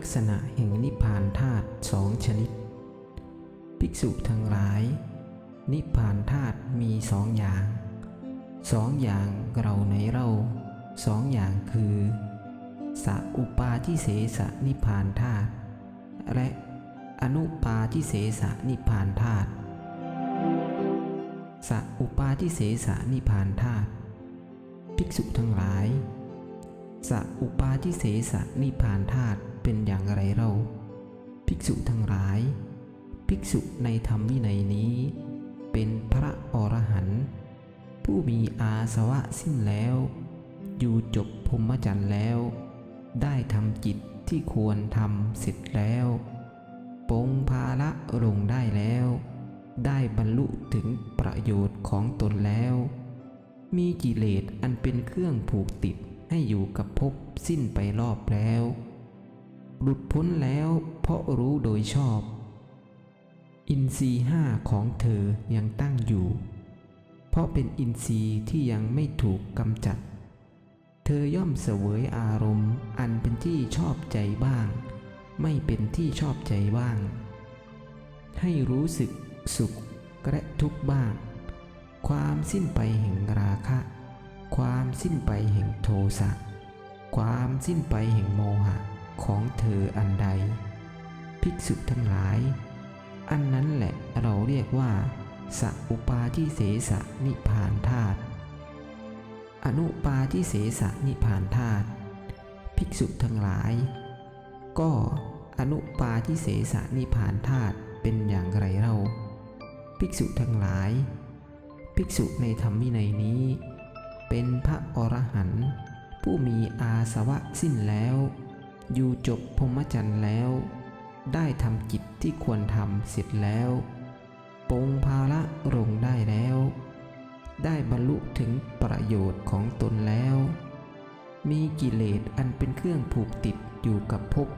ลักษณะแห่งนิพพานธาตุสองชนิด ภิกษุทั้งหลาย นิพพานธาตุมีสองอย่างสองอย่างเราในเราสองอย่างคือสัอุปาทิเสสนิพพานธาตุและอนุปาทิเสสนิพพานธาตุสัอุปาทิเสสนิพพานธาตุภิกษุทั้งหลายสัอุปาทิเสสนิพพานธาตุ อย่างไรเรา ภิกษุทั้งหลาย ภิกษุในธรรมวินัยนี้ เป็นพระอรหันต์ผู้มีอาสวะสิ้นแล้ว อยู่จบพรมจรรย์แล้ว ได้ทำจิตที่ควรทำเสร็จแล้วปงภาระลงได้แล้ว ได้บรรลุถึงประโยชน์ของตนแล้ว มีกิเลสอันเป็นเครื่องผูกติดให้อยู่กับภพสิ้นไปรอบแล้ว หลุดพ้นแล้วเพราะรู้โดยชอบ อินทรีห้าของเธอยังตั้งอยู่ เพราะเป็นอินทรีย์ที่ยังไม่ถูกกำจัด เธอย่อมเสวยอารมณ์อันเป็นที่ชอบใจบ้าง ไม่เป็นที่ชอบใจบ้าง ให้รู้สึกสุขและทุกข์บ้าง ความสิ้นไปแห่งราคะ ความสิ้นไปแห่งโทสะ ความสิ้นไปแห่งโมหะ ของเธออันใด ภิกษุทั้งหลาย อันนั้นแหละเราเรียกว่าสัอุปาทิเสสนิพานธาตุอนุปาทิเสสนิพานธาตุภิกษุทั้งหลาย ก็อนุปาทิเสสนิพพานธาตุเป็นอย่างไรเรา ภิกษุทั้งหลาย ภิกษุในธรรมวินัยนี้ เป็นพระอรหันต์ผู้มีอาสวะสิ้นแล้ว อยู่จบพรหมจรรย์แล้ว ได้ทำจิตที่ควรทำเสร็จแล้วปงภาระลงได้แล้ว ได้บรรลุถึงประโยชน์ของตนแล้ว มีกิเลสอันเป็นเครื่องผูกติดอยู่กับภพ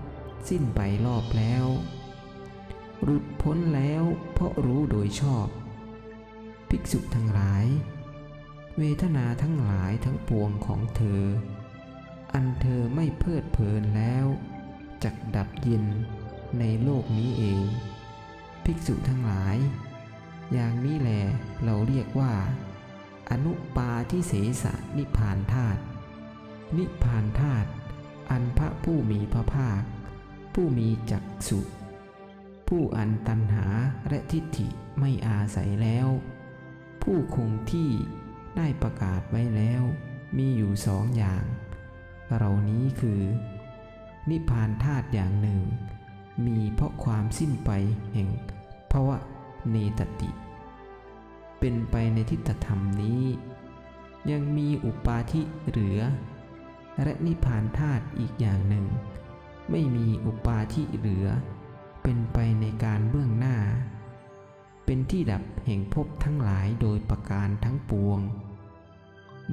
สิ้นไปรอบแล้ว หลุดพ้นแล้วเพราะรู้โดยชอบ ภิกษุทั้งหลาย เวทนาทั้งหลายทั้งปวงของเธอ อันเธอไม่เพลิดเพลินแล้วจักดับเย็นในโลกนี้เอง ภิกษุทั้งหลาย อย่างนี้แหลเราเรียกว่า อนุปาทิเสสนิพานธาตุนิพพานธาตุอันพระผู้มีพระภาค ผู้มีจักสุ ผู้อันตันหาและทิฏฐิไม่อาศัยแล้ว ผู้คงที่ได้ประกาศไว้แล้ว มีอยู่สองอย่าง เหล่านี้คือ นิพพานธาตุอย่างหนึ่ง มีเพราะความสิ้นไปแห่งภาวะเนตติ เป็นไปในทิฏฐธรรมนี้ ยังมีอุปาทิเหลือ และนิพพานธาตุอีกอย่างหนึ่ง ไม่มีอุปาทิเหลือ เป็นไปในการเบื้องหน้า เป็นที่ดับแห่งภพทั้งหลายโดยประการทั้งปวง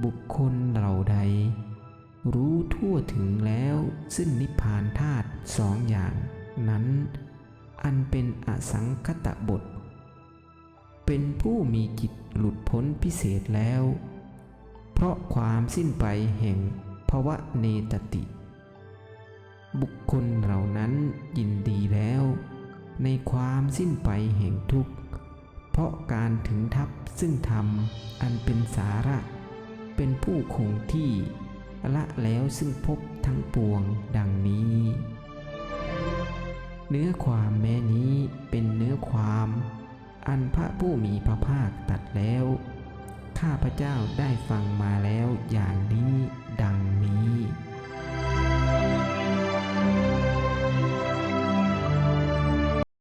บุคคลเหล่าใด รู้ทั่วถึงแล้วซึ่งนิพพานธาตุสองอย่าง นั้น อันเป็นอสังคตบท เป็นผู้มีจิตหลุดพ้นพิเศษแล้ว เพราะความสิ้นไปแห่งภวะเนตติ บุคคลเหล่านั้นยินดีแล้ว ในความสิ้นไปแห่งทุกข์ เพราะการถึงทับซึ่งธรรมอันเป็นสาระ เป็นผู้คงที่ ละแล้วซึ่งพบทั้งปวงดังนี้ เนื้อความแม้นี้เป็นเนื้อความ อันพระผู้มีพระภาคตรัดแล้ว ข้าพระเจ้าได้ฟังมาแล้วอย่าง